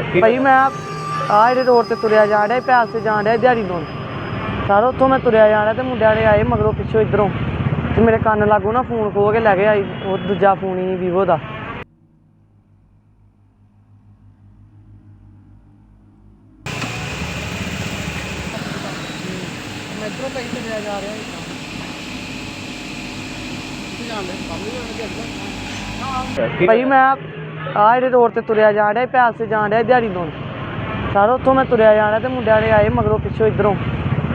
ਹੋਇਆ ਕੀ ਭਾਈ ਮੈਂ ਆ ਜਿਹੜੇ ਰੋਡ ਤੇ ਤੁਰਿਆ ਜਾਣ ਡਿਆ ਪੈਸ ਤੇ ਜਾਣ ਡਿਆ ਦਿਹਾੜੀ ਤੋਂ ਸਾਰਾ ਉੱਥੋਂ ਮੈਂ ਤੁਰਿਆ ਜਾਣ ਡਿਆ ਤੇ ਮੁੰਡੇ ਵਾਲੇ ਆਏ ਮਗਰੋਂ ਪਿੱਛੋਂ ਇਧਰੋਂ। ਤੇ ਮੇਰੇ ਕੰਨ ਲਾਗੂ ਨਾ ਫੋਨ ਖੋ ਕੇ ਲੈ ਗਏ ਆਈ ਉਹ ਦੂਜਾ ਫੋਨ ਹੀ ਵੀਵੋ ਦਾ। ਮੈਂ ਇਧਰੋਂ ਭਾਈ ਤੁਰਿਆ ਜਾ ਰਿਹਾ ਕੀ ਭਾਈ ਮੈਂ ਆ ਜਿਹੜੇ ਰੋਡ ਤੇ ਤੁਰਿਆ ਜਾਣ ਡਿਆ ਪੈਸ ਤੇ ਜਾਣ ਡਿਆ ਦਿਹਾੜੀ ਤੋਂ ਸਾਰਾ ਉੱਥੋਂ ਮੈਂ ਤੁਰਿਆ ਜਾਣ ਤੇ ਮੁੰਡੇ ਵਾਲੇ ਆਏ ਮਗਰੋਂ ਪਿੱਛੋਂ ਇਧਰੋਂ।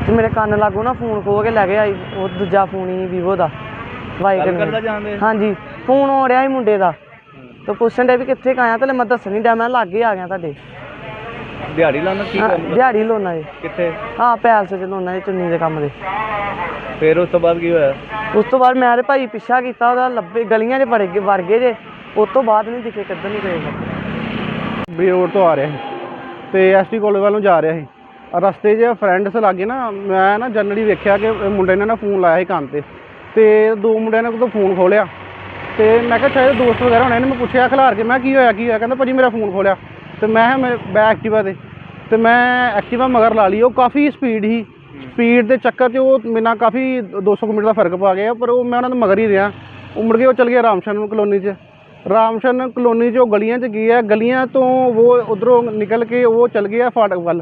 ਤੇ ਮੇਰੇ ਕੰਨ ਲਾਗੂ ਨਾ ਫੋਨ ਖੋ ਕੇ ਲੈ ਗਏ ਆਈ ਉਹ ਦੂਜਾ ਫੋਨ ਹੀ ਵੀਵੋ ਦਾ। ਵਾਈ ਗੱਲ ਕਰਦਾ ਜਾਂਦੇ ਹਾਂਜੀ ਫੋਨ ਹੋ ਰਿਹਾ ਸੀ ਮੁੰਡੇ ਦਾ। ਤੇ ਪੁੱਛਣ ਡੇ ਵੀ ਕਿੱਥੇ ਕੁ ਆਇਆ ਤੇ ਮੈਂ ਦੱਸਣ ਨਹੀਂ ਡਿਆ ਮੈਂ ਲਾਗੇ ਆ ਗਿਆ ਤੁਹਾਡੇ। ਦਿਹਾੜੀ ਲਾਉਣਾ ਕੀ ਹਾਂ, ਕੰਮ? ਦਿਹਾੜੀ ਲੋਨਾ ਜੀ ਕਿੱਥੇ? ਹਾਂ ਪੈਲਸ ਚ ਲੋਨਾ ਜੀ ਚੁੰਨੀ ਦੇ ਕੰਮ ਦੇ। ਫਿਰ ਉਸ ਤੋਂ ਬਾਅਦ ਕੀ ਹੋਇਆ? ਉਸ ਤੋਂ ਬਾਅਦ ਮੈਂ ਤੇ ਭਾਈ ਪਿੱਛਾ ਕੀਤਾ ਉਹਦਾ ਲੱਭੇ ਗਲੀਆਂ 'ਚ ਵੜ ਗਏ ਵੜ ਗਏ ਜੇ। ਉਸ ਤੋਂ ਬਾਅਦ ਨਹੀਂ ਦਿਖੇ, ਕਿੱਧਰ ਨਹੀਂ ਗਏ ਬੀ ਰੋਡ ਤੋਂ ਆ ਰਿਹਾ ਸੀ। ਤੇ ਐਸਟੀ ਕਾਲਜ ਵੱਲ ਨੂੰ ਜਾ ਰਿਹਾ ਸੀ। ਰਸਤੇ 'ਚ ਫਰੈਂਡਸ ਲਾਗੇ ਨਾ, ਮੈਂ ਨਾ ਜਨਰਲੀ ਵੇਖਿਆ ਕਿ ਮੁੰਡੇ ਨੇ ਨਾ ਫੋਨ ਲਾਇਆ ਸੀ ਕੰਨ ਤੇ। ਤੇ ਦੋ ਮੁੰਡਿਆਂ ਨੇ ਉਹਦਾ ਫੋਨ ਖੋਲਿਆ ਤੇ ਮੈਂ ਕਿਹਾ, ਸ਼ਾਇਦ ਦੋਸਤ ਵਗੈਰਾ ਹੋਣੇ ਨੇ, ਮੈਂ ਪੁੱਛਿਆ ਖਿਲਾਰ ਕੇ, ਮੈਂ ਕੀ ਹੋਇਆ ਕੀ ਹੋਇਆ? ਕਹਿੰਦਾ, ਭਾਜੀ, ਮੇਰਾ ਫੋਨ ਖੋਲਿਆ ਤੇ ਮੈਂ ਕਿਹਾ, ਮੈਂ ਬੈ ਐਕਟਿਵਾ ਤੇ। ਤੇ ਮੈਂ ਐਕਟਿਵਾ ਮਗਰ ਲਾ ਲਈ। ਉਹ ਕਾਫੀ ਸਪੀਡ ਸੀ। ਸਪੀਡ ਦੇ ਚੱਕਰ 'ਚ ਉਹ ਮੇਰੇ ਨਾਲ ਕਾਫੀ 200 ਮੀਟਰ ਦਾ ਫ਼ਰਕ ਪਾ ਗਿਆ, ਪਰ ਉਹ ਮੈਂ ਉਹਨਾਂ ਦੇ ਮਗਰ ਹੀ ਰਿਹਾ। ਉਹ ਮੁੜ ਕੇ ਉਹ ਚਲ ਗਿਆ ਰਾਮਸ਼ਨ ਕਲੋਨੀ 'ਚ। ਰਾਮਸ਼ਨ ਕਲੋਨੀ 'ਚ ਉਹ ਗਲੀਆਂ 'ਚ ਗਿਆ ਗਲੀਆਂ ਤੋਂ ਉਹ ਉਧਰੋਂ ਨਿਕਲ ਕੇ ਉਹ ਚਲ ਗਿਆ ਫਾਟਕ ਵੱਲ।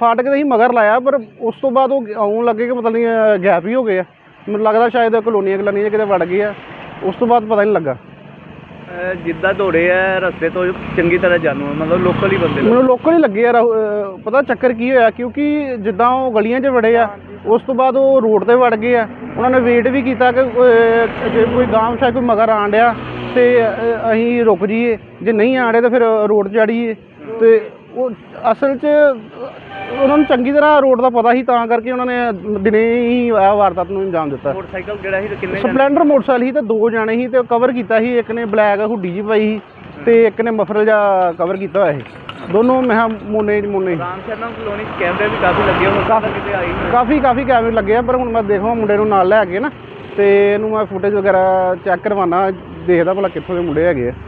ਫਾਟਕ ਦੇ ਹੀ ਮਗਰ ਲਾਇਆ ਪਰ ਉਸ ਤੋਂ ਬਾਅਦ ਉਹ ਆਉਣ ਲੱਗੇ ਕਿ ਪਤਾ ਨਹੀਂ ਗੈਪ ਹੀ ਹੋ ਗਏ ਆ। ਮੈਨੂੰ ਲੱਗਦਾ ਸ਼ਾਇਦ ਕਲੋਨੀਆਂ ਕਲੋਨੀਆਂ ਕਿਤੇ ਵੜ ਆ। ਉਸ ਤੋਂ ਬਾਅਦ ਪਤਾ ਨਹੀਂ ਲੱਗਾ। ਅਹ ਜਿੱਦਾਂ ਦੌੜੇ ਆ ਰਸਤੇ ਤੋਂ ਚੰਗੀ ਤਰ੍ਹਾਂ ਜਾਣੂ ਆ, ਮਤਲਬ ਲੋਕਲ ਹੀ ਬੰਦੇ ਲੱਗੇ। ਮੈਨੂੰ ਲੋਕਲ ਹੀ ਲੱਗੇ ਆ ਰਾਹੁ- ਅਹ ਪਤਾ ਚੱਕਰ ਕੀ ਹੋਇਆ ਕਿਉਂਕਿ ਜਿੱਦਾਂ ਉਹ ਗਲੀਆਂ 'ਚ ਵੜੇ ਆ ਉਸ ਤੋਂ ਬਾਅਦ ਉਹ ਰੋਡ ਤੇ ਵੜ ਗਏ ਆ। ਉਹਨਾਂ ਨੇ ਵੇਟ ਵੀ ਕੀਤਾ ਕਿ ਅਹ, ਜੇ ਕੋਈ ਗਾਂਵ ਸ਼ਾਇਦ ਕੋਈ ਮਗਰ ਆਣ ਡਿਆ ਤੇ ਅਸੀਂ ਰੁਕ ਜਾਈਏ। ਜੇ ਨਹੀਂ ਆਣ ਡਿਆ ਤਾਂ ਫਿਰ ਰੋਡ 'ਚ ਚੜੀਏ ਤੇ ਉਹ ਅਸਲ 'ਚ ਉਹਨਾਂ ਨੂੰ ਚੰਗੀ ਤਰ੍ਹਾਂ ਰੋਡ ਦਾ ਪਤਾ ਸੀ ਤਾਂ ਕਰਕੇ ਉਹਨਾਂ ਨੇ ਦਿਨੇ ਹੀ ਆ ਵਾਰਦਾਤ ਨੂੰ ਅੰਜਾਮ ਦਿੱਤਾ। ਮੋਟਰਸਾਈਕਲ ਜਿਹੜਾ ਸੀ ਤੇ ਕਿੰਨੇ? ਸਪਲੈਂਡਰ ਮੋਟਰਸਾਈਕਲ ਸੀ ਤੇ ਦੋ ਜਾਣੇ ਸੀ ਤੇ ਕਵਰ ਕੀਤਾ ਸੀ। ਇੱਕ ਨੇ ਬਲੈਕ ਹੁੱਡੀ ਜੀ ਪਾਈ ਸੀ ਤੇ ਇੱਕ ਨੇ ਮਫਰਲ ਜਿਹਾ ਕਵਰ ਕੀਤਾ ਹੋਇਆ ਸੀ। ਦੋਨੋਂ ਮੈਂ ਕਿਹਾ ਮੋਨੇ ਮੋਨੇ ਰਾਮ ਸ਼ਰਮਾ ਕਲੋਨੀ ਚ ਕੈਮਰੇ ਵੀ ਕਾਫੀ ਲੱਗੇ ਹੋਣ ਕਾਫੀ ਕਿਤੇ ਆਈ ਕਾਫੀ ਕਾਫੀ ਕੈਮਰੇ ਲੱਗੇ ਆ ਪਰ ਹੁਣ ਮੈਂ ਦੇਖਾਂ ਮੁੰਡੇ ਨੂੰ ਨਾਲ ਲੈ ਕੇ ਨਾ। ਤੇ ਇਹਨੂੰ ਮੈਂ ਫੁਟੇਜ ਵਗੈਰਾ ਚੈੱਕ ਕਰਵਾਉਣਾ ਦੇਖਦਾ ਭਲਾ ਕਿੱਥੋਂ ਦੇ ਮੁੰਡੇ ਹੈਗੇ ਆ।